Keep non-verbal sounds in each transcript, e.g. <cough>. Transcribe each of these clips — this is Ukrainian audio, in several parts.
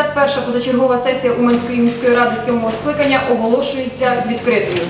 61 позачергова сесія Уманської міської ради 7 скликання оголошується відкритою.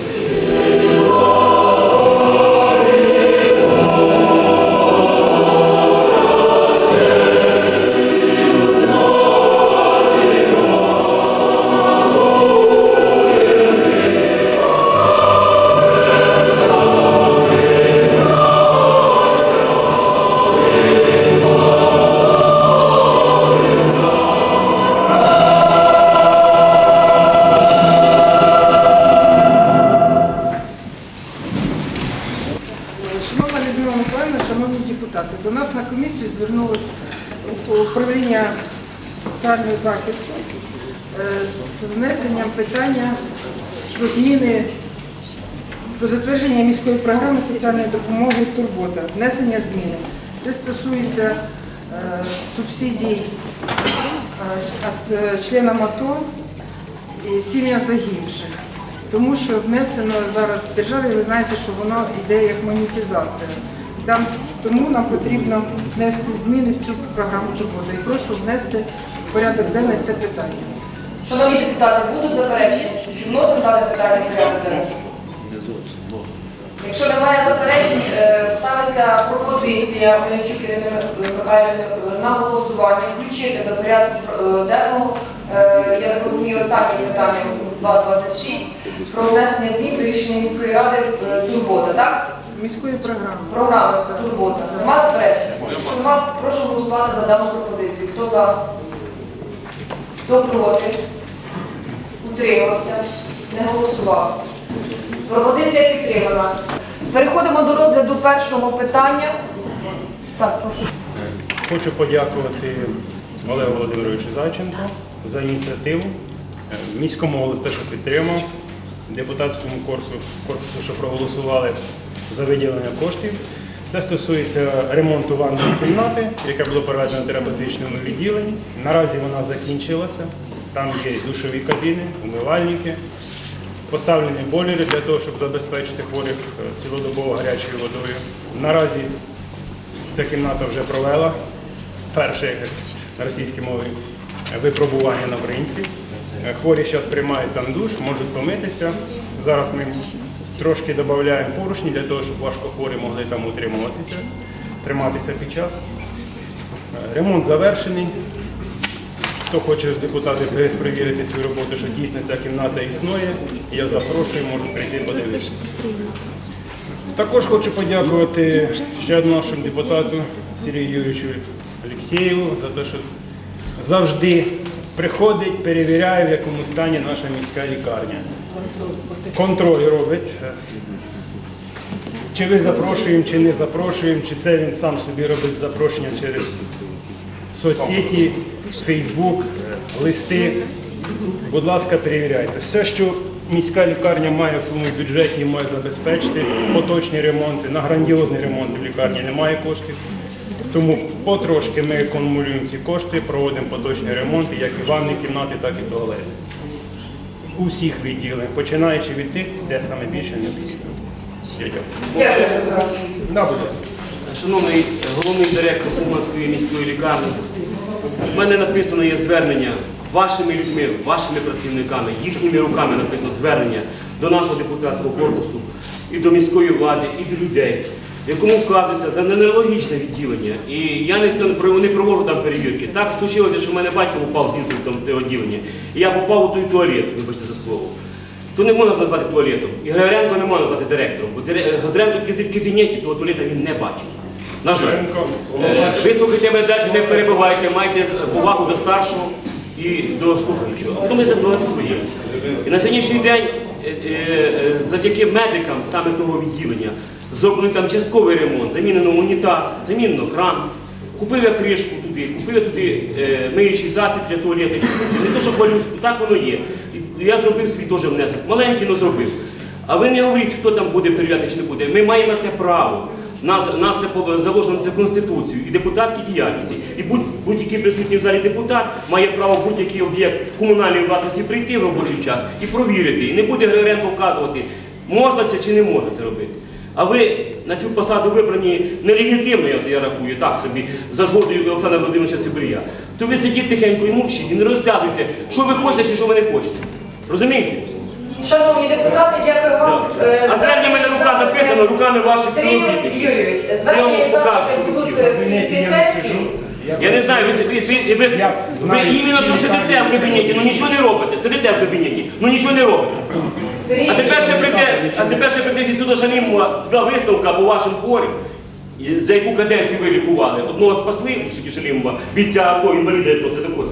Про затвердження міської програми соціальної допомоги Турбота, внесення змін. Це стосується е, субсидій е, е, членам АТО і сім'ям загибших. Тому що внесено зараз в державі, ви знаєте, що воно йде як монетизація. Там, тому нам потрібно внести зміни в цю програму турботи. І прошу внести в порядок денний це питання. Шановні депутати, будуть заперечення? Вносимо дане питання в порядок денний? Якщо немає заперечень, е, ставиться пропозиція Мельничук Ірини Михайлівни на голосування включити до порядку е, денного, е, я так розумію, останнє питання 2.26 про внесення змін до рішення міської ради е, Турбота, так? Міської програми. Програми Турбота. Нема заперечень? Якщо нема, прошу голосувати за дану пропозицію. Хто за? Хто проти? Утримався? Не голосував. Пропозиція підтримана. Переходимо до розгляду першого питання. Так, прошу. Хочу подякувати Олегу Володимировичу Зайченко за ініціативу, міському голові те, що підтримав, депутатському корпусу, корпусу, що проголосували за виділення коштів. Це стосується ремонту ванної кімнати, яка була передана в терапевтичному відділенні. Наразі вона закінчилася. Там є душові кабіни, умивальники, поставлені бойлери для того, щоб забезпечити хворих е, цілодобово гарячою водою. Наразі Ця кімната вже провела перше як на російській мові випробування на українській. Е, Хворі зараз приймають там душ, можуть помитися. Зараз ми трошки додаємо поручні для того, щоб важкохворі могли там утримуватися, триматися під час. Е, Ремонт завершений. Хто хоче з депутатів перевірити цю роботу, що дійсно ця кімната існує, я запрошую, можуть прийти подивитися. Також хочу подякувати ще одному нашому депутату Сергію Юрійовичу Олексєєву за те, що завжди приходить, перевіряє, в якому стані наша міська лікарня. Контроль робить. Чи ви запрошуємо, чи не запрошуємо, чи це він сам собі робить запрошення через соцсеті, Фейсбук, листи. Будь ласка, перевіряйте. Все, що міська лікарня має в своєму бюджеті, має забезпечити поточні ремонти. На грандіозні ремонти в лікарні немає коштів. Тому потрошки ми акумулюємо ці кошти, проводимо поточні ремонти, як і ванні кімнати, так і туалети. У всіх відділах, починаючи від тих, де саме більше необхідно. Дякую. Шановний головний директор Уманської міської лікарні, в мене написано є звернення вашими людьми, вашими працівниками, їхніми руками написано звернення до нашого депутатського корпусу і до міської влади, і до людей, якому вказується за ненерологічне відділення. І я не, не проводжу там перевірки. Так случилося, що в мене батько попав з інсультом в те відділення. І я попав у той туалет, вибачте за слово. То не можна назвати туалетом. І Григоренко не можна назвати директором, бо Григоренко тільки в кабінеті, того туалета він не бачить. На жаль. Е, Вислухайте мене далі, не перебивайте, майте повагу до старшого і до слухаючого. А потім будете збивати своє. І на сьогоднішній день е, е, завдяки медикам саме того відділення зроблений там частковий ремонт, замінено унітаз, замінено кран. Купив я кришку туди, купив я туди е, миючий засіб для туалету. Не то, що хвалюсь, так воно є. І я зробив свій теж внесок. Маленький, але зробив. А ви не говоріть, хто там буде перевіряти чи не буде. Ми маємо на це право. Нас, нас це заложено це Конституцію і депутатській діяльності. І будь, будь-який присутній в залі депутат має право будь-який об'єкт комунальної власності прийти в робочий час і провірити. І не буде Григоренко вказувати, можна це чи не можна це робити. А ви на цю посаду вибрані нелегітимно, я це я рахую, так собі, за згодою Олександра Володимировича Сибирія. То ви сидіть тихенько і мовчіть, і не розказуйте, що ви хочете чи що ви не хочете. Розумієте? Шановні депутати, дякую вам. Е, А звернення мене рука написано, руками ваших Сергій співробітників. Юрійович, Я вам звернення покажу, що будуть хотів. в кінці сесії. Я не знаю, ви, ви, ви, ви, ви іменно що сидите в кабінеті, ну нічого не робите. Сидите в кабінеті, ну нічого не робите. А тепер ще прийде, а тепер ще прийде сюди Шалімова два виставка по вашим хворим, і за яку каденцію ви лікували. Одного спасли, суді Шалімова, бійця АТО, інваліда, як то це також.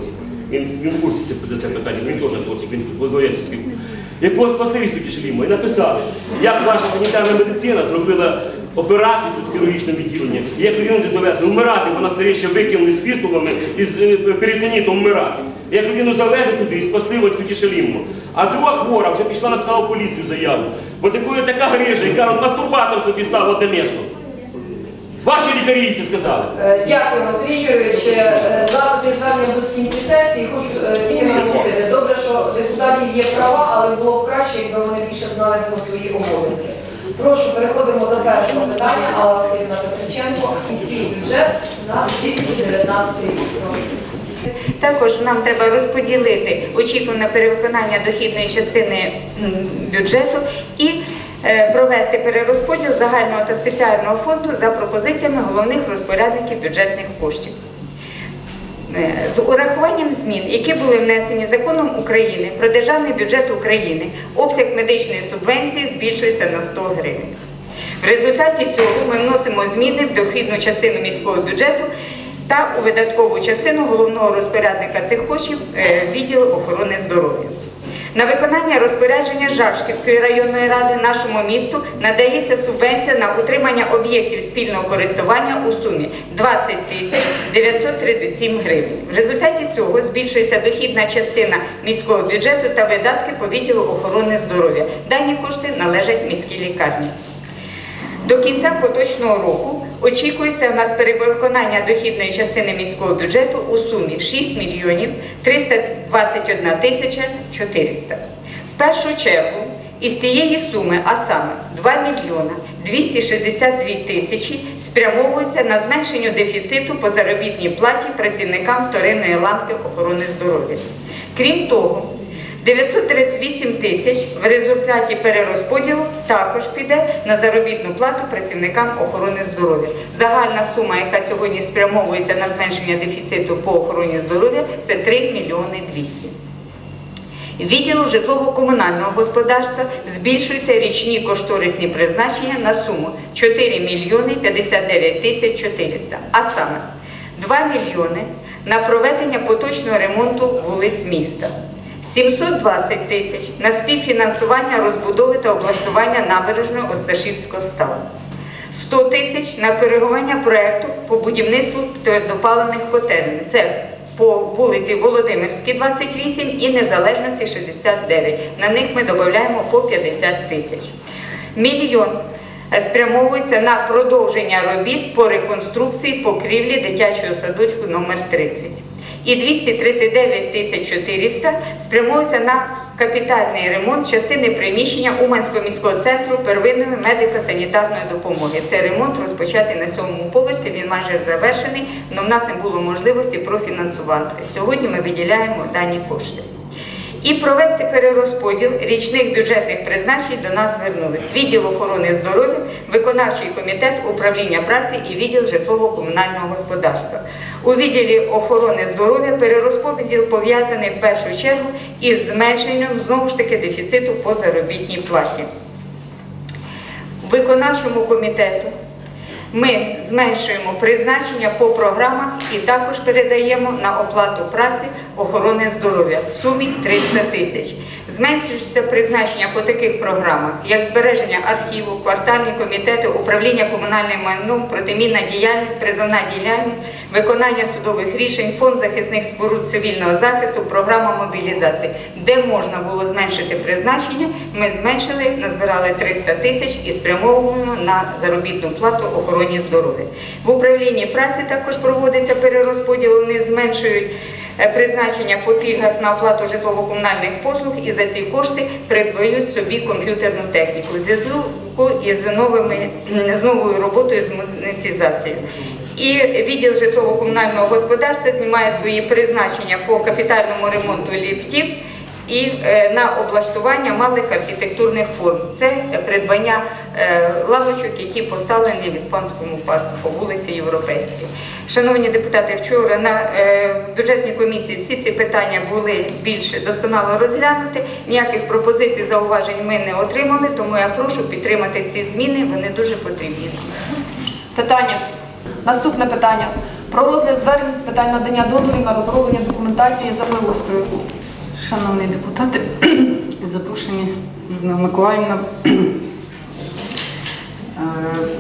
Він, він в курсі за це питання, він теж точить, він возглавляє спілку. Якого спасли від суді і написали, як ваша санітарна медицина зробила операцію тут в хірургічному відділенні, як людину завезли, вмирати, вона старіше викинули з фістулами і з е, перитонітом вмирати. Як людину завезли туди і спасли від суді Шалімова. А друга хвора вже пішла написала поліцію заяву. Бо такою така грижа, яка мастурбатор собі став одне місто. Ваші лікарі це сказали. Е, Дякуємо, Сергій Юрійович. Е, Запити звернення будуть в кінці сесії. Хочу е, тільки наголосити. Добре, що депутатів є права, але було б краще, якби вони більше знали про свої обов'язки. Прошу, переходимо до першого питання. Алла Васильівна Петриченко. Міський бюджет на 2019 рік. Також нам треба розподілити очікуване перевиконання дохідної частини бюджету і провести перерозподіл загального та спеціального фонду за пропозиціями головних розпорядників бюджетних коштів. Е, З урахуванням змін, які були внесені законом України про державний бюджет України, обсяг медичної субвенції збільшується на 100 гривень. В результаті цього ми вносимо зміни в дохідну частину міського бюджету та у видаткову частину головного розпорядника цих коштів е, відділу охорони здоров'я. На виконання розпорядження Жашківської районної ради нашому місту надається субвенція на утримання об'єктів спільного користування у сумі 20 тисяч 937 гривень. В результаті цього збільшується дохідна частина міського бюджету та видатки по відділу охорони здоров'я. Дані кошти належать міській лікарні. До кінця поточного року очікується у нас перевиконання дохідної частини міського бюджету у сумі 6 мільйонів 321 тисяча 400. В першу чергу із цієї суми, а саме 2 мільйона 262 тисячі спрямовуються на зменшення дефіциту по заробітній платі працівникам вторинної ланки охорони здоров'я. Крім того, 938 тисяч в результаті перерозподілу також піде на заробітну плату працівникам охорони здоров'я. Загальна сума, яка сьогодні спрямовується на зменшення дефіциту по охороні здоров'я, це 3 мільйони 200. Відділу житлово-комунального господарства збільшуються річні кошторисні призначення на суму 4 мільйони 59 тисяч 400, а саме 2 мільйони на проведення поточного ремонту вулиць міста, 720 тисяч на співфінансування розбудови та облаштування набережної Осташівського ставу. 100 тисяч на коригування проєкту по будівництву твердопаливних котелень. Це по вулиці Володимирській, 28 і Незалежності 69. На них ми додаємо по 50 тисяч. Мільйон спрямовується на продовження робіт по реконструкції покрівлі дитячого садочку номер 30 і 239 тисяч 400 спрямовується на капітальний ремонт частини приміщення Уманського міського центру первинної медико-санітарної допомоги. Цей ремонт розпочатий на сьомому поверсі, він майже завершений, але в нас не було можливості профінансувати. Сьогодні ми виділяємо дані кошти. І провести перерозподіл річних бюджетних призначень до нас звернулись відділ охорони здоров'я, виконавчий комітет управління праці і відділ житлово-комунального господарства. У відділі охорони здоров'я перерозподіл пов'язаний в першу чергу із зменшенням знову ж таки дефіциту по заробітній платі. Виконавчому комітету ми зменшуємо призначення по програмах і також передаємо на оплату праці охорони здоров'я в сумі 300 тисяч. Зменшується призначення по таких програмах, як збереження архіву, квартальні комітети, управління комунальним майном, протимінна діяльність, призовна діяльність, виконання судових рішень, фонд захисних споруд цивільного захисту, програма мобілізації. Де можна було зменшити призначення, ми зменшили, назбирали 300 тисяч і спрямовуємо на заробітну плату охороні здоров'я. В управлінні праці також проводиться перерозподіл, вони зменшують е, призначення по пільгах на оплату житлово-комунальних послуг і за ці кошти придбають собі комп'ютерну техніку в зв'язку із новими з новою роботою з монетизацією. І відділ житлово-комунального господарства знімає свої призначення по капітальному ремонту ліфтів і е, на облаштування малих архітектурних форм. Це придбання е, лавочок, які поставлені в іспанському парку по вулиці Європейській. Шановні депутати, вчора на е, бюджетній комісії всі ці питання були більш досконало розглянуті. Ніяких пропозицій, зауважень ми не отримали, тому я прошу підтримати ці зміни. Вони дуже потрібні. Питання. Наступне питання. Про розгляд звернень з питань надання дозволів на розроблення документації землеустрою. Шановні депутати, <clears throat> запрошені Миколаївна. <clears throat> Е,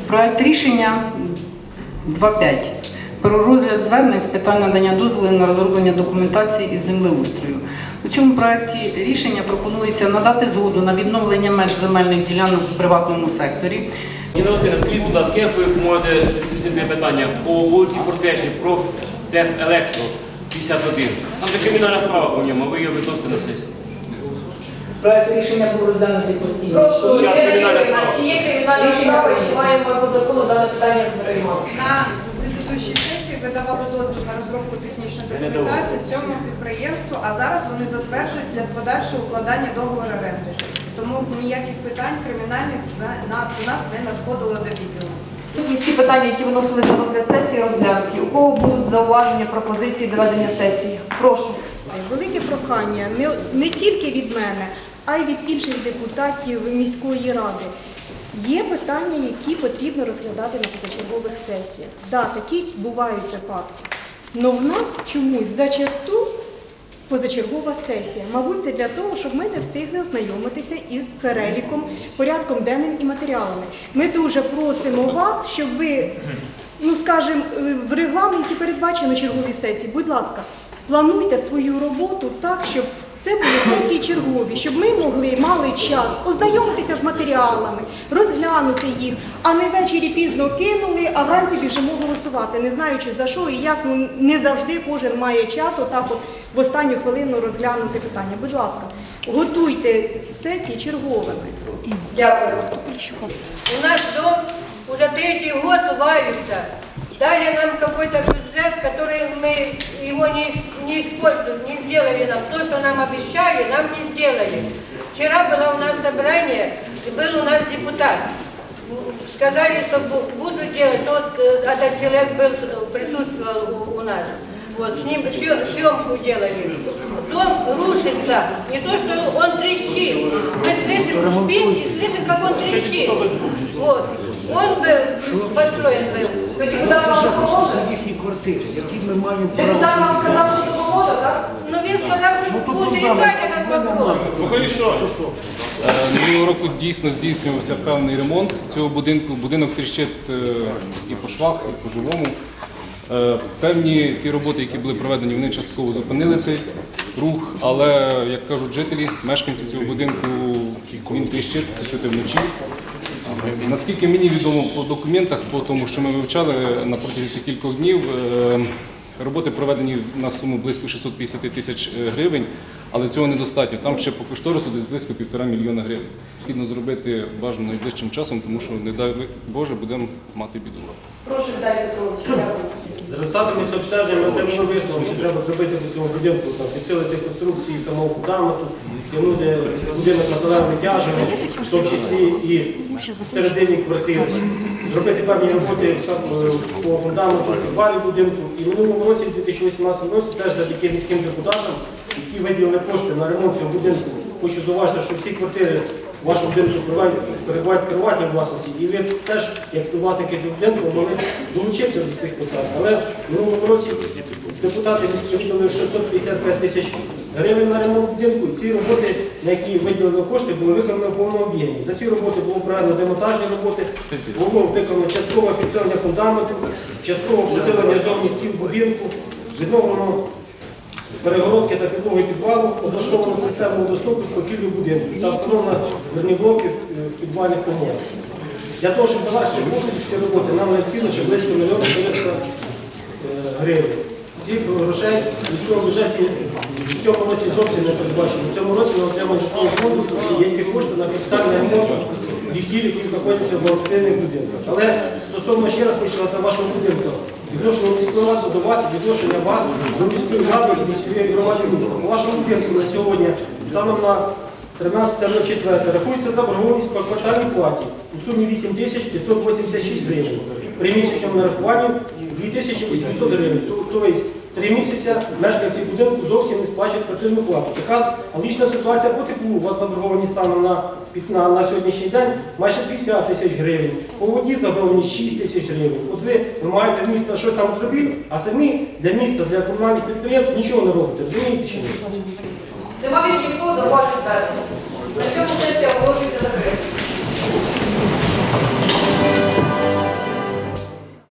Проект рішення 2.5 про розгляд звернень з питань надання дозволів на розроблення документації із землеустрою. У цьому проекті рішення пропонується надати згоду на відновлення меж земельних ділянок у приватному секторі. Ніна Васильівна, скажіть, будь ласка, як ви можете відповісти на питання по вулиці Фортечні, профтехелектро 51. Там же кримінальна справа по ньому, а ви її виносите на сесію. Проект рішення був розглянутий постійно. Прошу, кримінальна справа. чи є кримінальна справа, чи маємо по закону дане питання приймати? На предыдущій сесії видавали дозвіл на розробку технічної документації цьому підприємству, а зараз вони затверджують для подальшого укладання договору оренди. Тому ніяких питань кримінальних за- нас не надходило до відділу. Сьогодні всі питання, які виносились на розгляд сесії, розглянуті. У кого будуть зауваження, пропозиції до ведення сесії? Прошу. Велике прохання не, не тільки від мене, а й від інших депутатів міської ради. Є питання, які потрібно розглядати на позачергових сесіях. Да, такі бувають випадки. Але в нас чомусь зачасту позачергова сесія. Мабуть, це для того, щоб ми не встигли ознайомитися із переліком, порядком денним і матеріалами. Ми дуже просимо вас, щоб ви, ну скажімо, е, в регламенті передбачено чергові сесії. Будь ласка, плануйте свою роботу так, щоб це були сесії чергові, щоб ми могли мали час ознайомитися з матеріалами, розглянути їх, а не ввечері пізно кинули, а вранці біжимо голосувати, не знаючи за що і як. Ну не завжди кожен має час отак от в останню хвилину розглянути питання. Будь ласка, готуйте сесії черговими. Дякую. У нас дом уже третий год валится. Дали нам какой-то бюджет, который мы его не, не используем, не сделали нам. То, что нам обещали, нам не сделали. Вчера было у нас собрание, был у нас депутат. Сказали, что бу- будут делать, вот э, этот человек был, э, присутствовал у, у нас. Вот, с ним съемку делали. Дом рушится, не то, что он трещит. Мы слышим, спим и слышим, как он трещит. Вот. Он был, построен был. Допоможе? їхні квартири, які ми маємо Депутат право. вам сказав, що допоможе, так? Но він сказав, що будуть рішати этот вопрос. Е, Минулого року дійсно здійснювався певний ремонт цього будинку. Будинок тріщить е, і по швах, і по живому. Е, Певні ті роботи, які були проведені, вони частково зупинили цей рух, але, як кажуть жителі, мешканці цього будинку, він тріщить, це чути вночі. Наскільки мені відомо по документах, по тому, що ми вивчали на протязі цих кількох днів, е, роботи проведені на суму близько 650 тисяч е, гривень, але цього недостатньо. Там ще по кошторису десь близько півтора мільйона гривень. Необхідно зробити бажано найближчим часом, тому що, не дай Боже, будемо мати біду. Прошу, Віталій Петрович. За результатами сообстеження ми отримали висновок, що треба зробити до цього будинку, там, підсилити конструкції самого фундаменту, стягнути будинок металевими тяжами, в тому числі і всередині квартири. Зробити певні роботи е, по фундаменту, підвалі будинку. І в минулому році, в 2018 році, теж завдяки міським депутатам, які виділили кошти на ремонт цього будинку, хочу зауважити, що всі квартири в вашому будинку перебувають- в власності, і ви теж, як власники цього будинку, могли долучитися до цих питань. Але в минулому році депутати виділили 655 тисяч гривень на ремонт будинку. Ці роботи, на які виділили кошти, були виконані в повному об'ємі. За ці роботи було проведено демонтажні роботи, було виконано часткове підсилення фундаменту, часткове підсилення зовні стін будинку, відновлено перегородки та підлоги підвалу, облаштовано систему водостоку з покіллю будинку та встановлено дверні блоки е, в підвальних коморах. Для того, щоб завершити ці роботи, нам необхідно ще близько мільйона 400 е, гривень. цих грошей в міському бюджеті в цьому році зовсім не передбачено. В цьому році ми отримали житлового фонду, є ті кошти на капітальний ремонт ліфтів, які знаходяться в багатоденних будинках. Але стосовно ще раз хочу сказати вашого будинку, відношення міської ради до вас, відношення вас до міської ради і міської громади міста. У вашому будинку на сьогодні станом на 13.04 рахується заборгованість по квартальній платі у сумі 8 тисяч 586 гривень. При місячному нарахуванні 2800 гривень. Тобто три місяці мешканці будинку зовсім не сплачують квартирну плату. Така аналогічна ситуація по теплу. У вас заборгованість станом на, на, на сьогоднішній день майже 50 тисяч гривень. По воді заборгованість 6 тисяч гривень. От ви, ви маєте в місто щось там зробити, а самі для міста, для комунальних підприємств нічого не робите. Розумієте чи ні? Нема більше нікого зауважень сесії. На цьому сесія оголошується закритою.